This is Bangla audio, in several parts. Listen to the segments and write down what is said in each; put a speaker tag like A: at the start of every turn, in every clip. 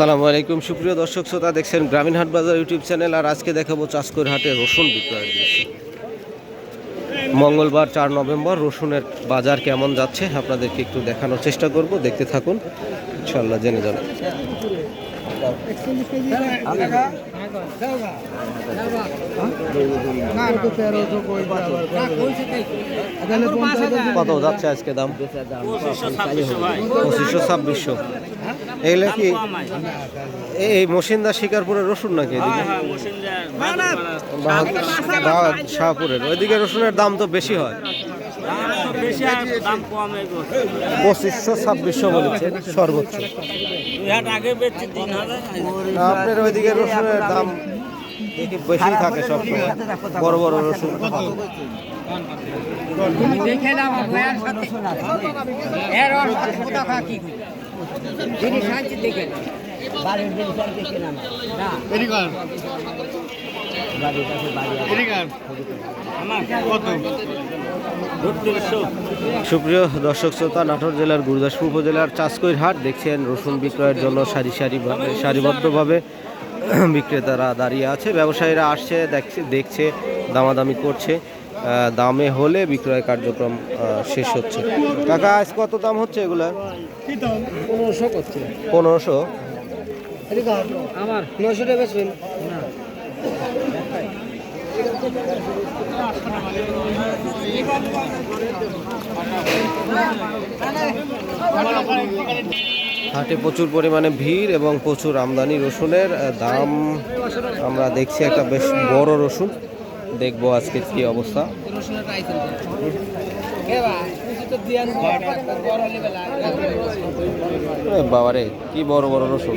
A: সালামু আলাইকুম। সুপ্রিয় দর্শক শ্রোতা, দেখছেন গ্রামীণ হাট বাজার ইউটিউব চ্যানেল, আর আজকে দেখাবো চাষকর হাটে রসুন বিক্রয়ের দৃশ্য। মঙ্গলবার চার নভেম্বর রসুনের বাজার কেমন যাচ্ছে আপনাদেরকে একটু দেখানোর চেষ্টা করব। দেখতে থাকুন ইনশাল্লাহ জেনে যাবেন কত যাচ্ছে আজকে দাম? পঁচিশশো ছাব্বিশশো। এগুলো কি এই- মসিন্দা শিকারপুরের রসুন নাকি এদিকে? শাহপুরের। ওইদিকে রসুনের দাম তো বেশি হয়। পঁচিশশো ছাব্বিশশো বলেছেন সর্বোচ্চ। আপনার ওইদিকে রসুনের দাম বেশি থাকে সব বড় বড় রসুন। সুপ্রিয় দর্শক শ্রোতা নাটোর জেলার গুরুদাসপুর উপজেলার চাষকৈর হাট দেখছেন রসুন বিক্রয়ের জন্য সারি সারিভাবে সারিবদ্ধভাবে বিক্রেতারা দাঁড়িয়ে আছে। ব্যবসায়ীরা আসছে দেখছে দেখছে দামাদামি করছে। দামে হলে বিক্রয় কার্যক্রম শেষ হচ্ছে। কাকা আজ কত দাম হচ্ছে এগুলা?
B: পনেরোশো করছে।
A: পনেরোশো?
B: আমার। নয়শো টাকা
A: হাটে প্রচুর পরিমাণে ভিড় এবং প্রচুর আমদানি রসুনের দাম আমরা দেখছি একটা বেশ বড় রসুন। দেখব আজকে কি অবস্থা। বাবারে, কি বড় বড় রসুন।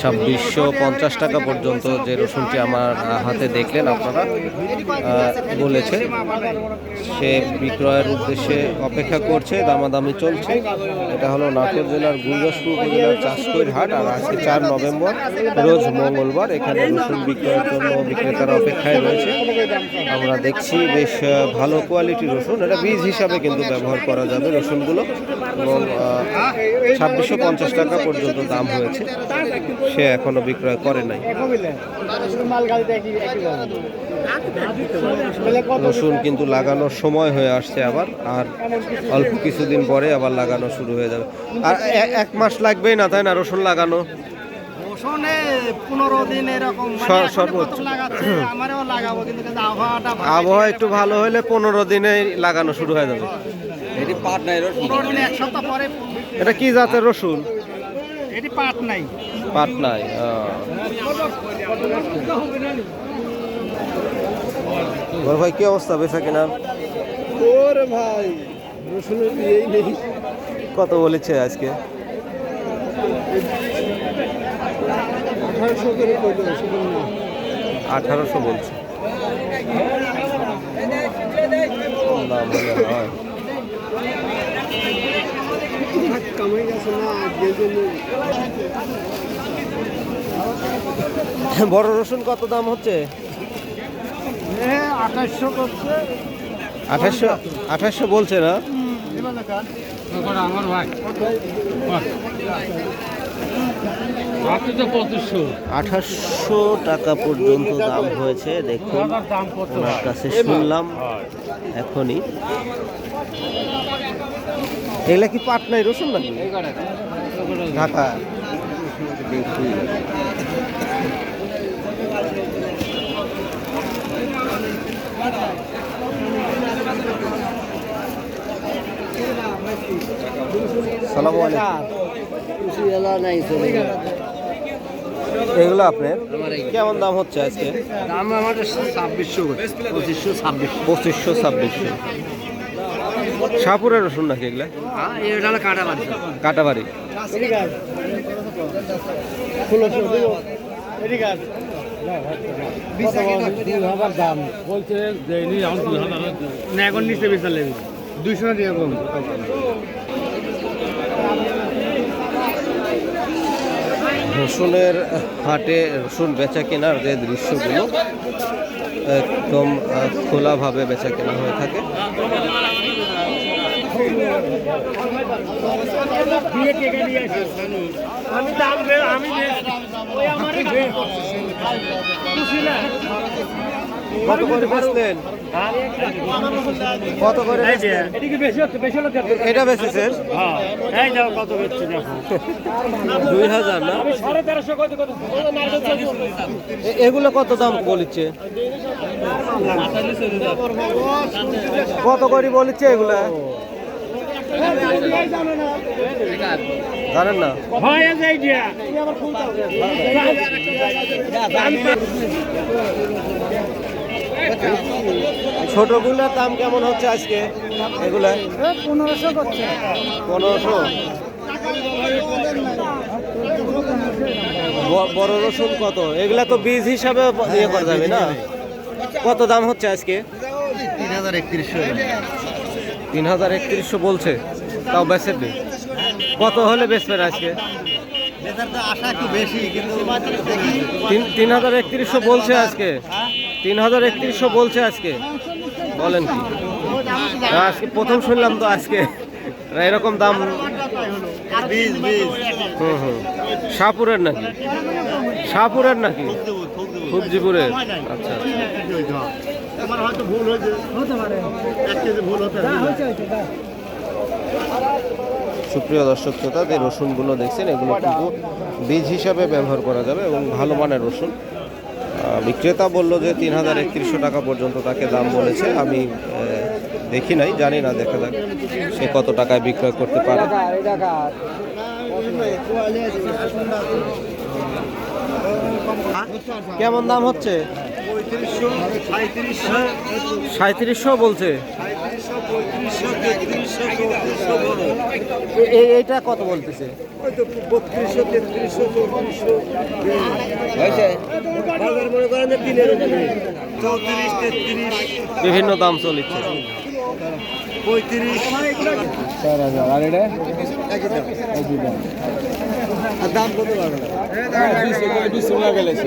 B: ছাব্বিশশো
A: পঞ্চাশ টাকা পর্যন্ত যে রসুনটি আমার হাতে দেখলেন আপনারা বলেছে, সে বিক্রয়ের উদ্দেশ্যে অপেক্ষা করছে, দামাদামি চলছে। এটা হলো নাটোর জেলার গুরদাসপুর উপজেলার চাষকৈর হাট, আর আজকে চার নভেম্বর, রোজ মঙ্গলবার এখানে রসুন বিক্রয়ের জন্য বিক্রেতারা অপেক্ষায় রয়েছে। আমরা দেখছি বেশ ভালো কোয়ালিটির রসুন। এটা বীজ হিসাবে কিন্তু ব্যবহার করা যাবে রসুনগুলো। এবং ছাব্বিশশো পঞ্চাশ টাকা পর্যন্ত দাম হয়েছে। সে এখনও বিক্রয় করে নাই। রসুন কিন্তু লাগানোর সময় হয়ে আসছে আবার আর অল্প কিছুদিন পরে আবার লাগানো শুরু হয়ে যাবে। আর এক মাস লাগবেই না তাই না রসুন লাগানো?
B: মানে।
A: আবহাওয়া একটু ভালো হলে পনেরো দিনে লাগানো শুরু হয়ে যাবে।
B: পনেরো দিন এক সপ্তাহ পরে
A: এটা কি জাতের রসুন?
B: এটি পাট নাই।
A: পাটনায় বড় ভাই কি অবস্থা? বেচা কিনা?
B: ওরে ভাই রসুনের দিয়েই নেই।
A: কত বলেছে আজকে?
B: আঠারোশো করে
A: আঠারোশো বলছে। হয়
B: কামাই গেছে না যে জন্য
A: বড় রসুন কত দাম হচ্ছে?
B: আঠাশশো
A: আঠাশশো বলছে না? আঠাশশো টাকা পর্যন্ত দাম হয়েছে, দেখুন। কাছে শুনলাম, এখনই। এগুলা কি পাটনাই রসুন নাকি? ঢাকা। এগুলো আপনার? কেমন দাম হচ্ছে আজকে?
B: দাম আমাদের ছাব্বিশশো পঁচিশশো ছাব্বিশশো।
A: পঁচিশশো ছাব্বিশশো। শাহপুরের রসুন নাকি এগুলা? কাটাবাড়ি। রসুনের হাটে রসুন বেচা কেনার যে দৃশ্যগুলো, একদম খোলাভাবে বেচা কেনা হয়ে থাকে।
B: আমি দাম আমি
A: কত করে বেচলেন কত করে এটা বেচেছেন?
B: হ্যাঁ।
A: দুই হাজার না? এগুলো কত দাম বলিচ্ছে? কত করে বলিচ্ছে এগুলা? জানেন না? ছোটগুলোর দাম কেমন হচ্ছে আজকে এগুলা?
C: পনেরোশো। করছে
A: পনেরোশো বড় রসুন কত? এগুলা তো বীজ হিসাবে ইয়ে করা যাবে না? কত দাম হচ্ছে আজকে?
B: তিন হাজার একত্রিশশো।
A: তিন হাজার একত্রিশশো বলছে তাও বেচেন নি কত হলে বেচবেন আজকে? তিন হাজার একত্রিশশো বলছে আজকে। তিন হাজার একত্রিশশো বলছে আজকে। বলেন কি? আজকে প্রথম শুনলাম তো আজকে। এরকম দাম হুম হুম। শাহপুরের নাকি? শাহপুরের নাকি? সবজিপুরের আচ্ছা।
B: আমার হয়তো ভুল হয়েছে।
C: হতে পারে।
B: এক কেজি ভুল হতে
C: যা
A: সুপ্রিয় দর্শক শ্রোতা যে রসুনগুলো দেখছেন এগুলো কিন্তু বীজ হিসাবে ব্যবহার করা যাবে এবং ভালো মানের রসুন। বিক্রেতা বলল যে তিন হাজার একত্রিশশো টাকা পর্যন্ত তাকে দাম বলেছে। আমি দেখি নাই জানি না দেখা যাক সে কত টাকায় বিক্রয় করতে পারে। কেমন দাম হচ্ছে?
B: সাঁত্রিশশো
A: বলছে। এইটা কত বলতেছে?
B: বত্রিশশো তেত্রিশশো চৌত্রিশশো। বাজার মনে করেন
A: বিভিন্ন দাম চলিচ্ছে
B: পঁয়ত্রিশ
D: চার হাজার আর এটা
B: একই দাম আর দাম কত পারবে
D: বিশ টাকা গেলেছে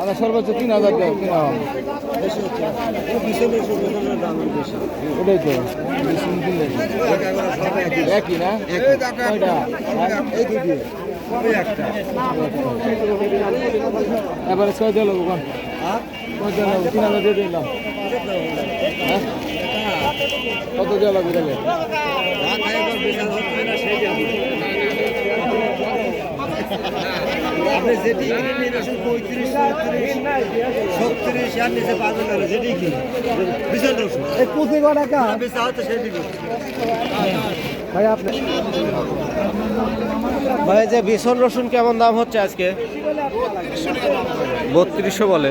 D: আর সর্বোচ্চ তিন হাজার টাকা কিনা হবে
B: দাম
D: ওটাই তো একই ছয় দিয়ে লোক তিন হাজার দিয়ে দিলাম হ্যাঁ? কত দিয়ে লাগবে তাহলে?
B: আপনি যেটি কিনে পঁয়ত্রিশ ছত্রিশ ছত্রিশ আর নিচে পাবেন না যেটি কিনে বিশাল রসুন
C: এই টাকা
B: হচ্ছে সেটি
C: ভাই আপনি
A: ভাই যে বিছন রসুন কেমন দাম হচ্ছে আজকে? বত্রিশশো বলে।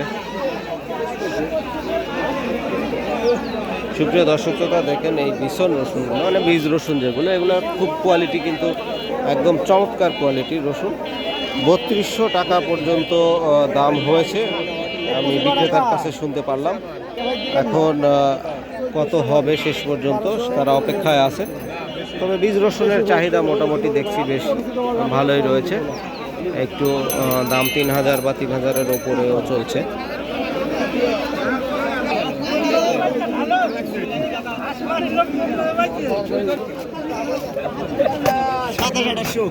A: সুপ্রিয় দর্শক শ্রোতা, দেখেন এই বিছন রসুনগুলো মানে বীজ রসুন যেগুলো, এগুলো খুব কোয়ালিটি কিন্তু একদম চমৎকার কোয়ালিটির রসুন। বত্রিশশো টাকা পর্যন্ত দাম হয়েছে। আমি বিক্রেতার কাছে শুনতে পারলাম। এখন কত হবে শেষ পর্যন্ত, তারা অপেক্ষায় আছে। তবে বীজ রসুনের চাহিদা মোটামুটি দেখছি বেশ ভালোই রয়েছে। একটু দাম তিন হাজার বা তিন হাজারের ওপরেও চলছে।
B: সাতাশ আঠাশশো